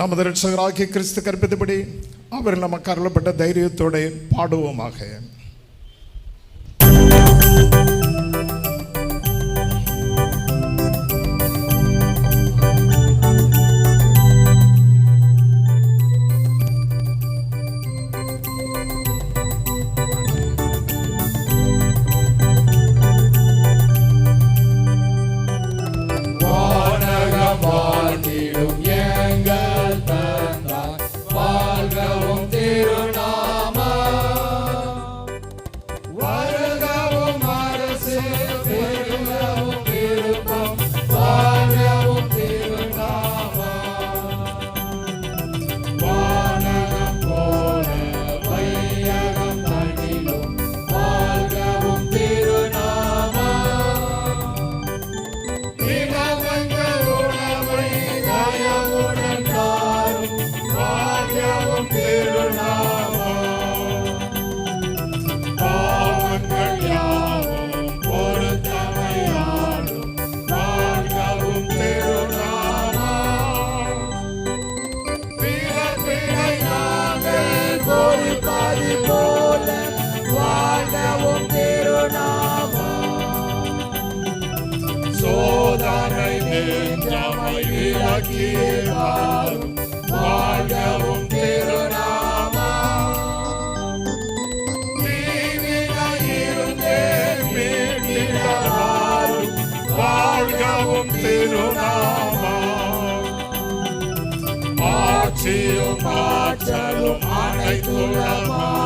நமது ரட்சகராகிய கிறிஸ்து கற்பித்தபடி அவர் நமக்கு அருளப்பட்ட தைரியத்தோடு பாடுவோமாக. வாழ்கவும் திருநாமம் சோதனை நின்றமை விலக்கியே வாரும் வாழ்கவும் திருநாமம் தீவினையிருந்தே மீட்டிட வாரும் வாழ்கவும் திருநாமம் ஆட்சியும் ஆற்றலும் அனைத்துளமானும்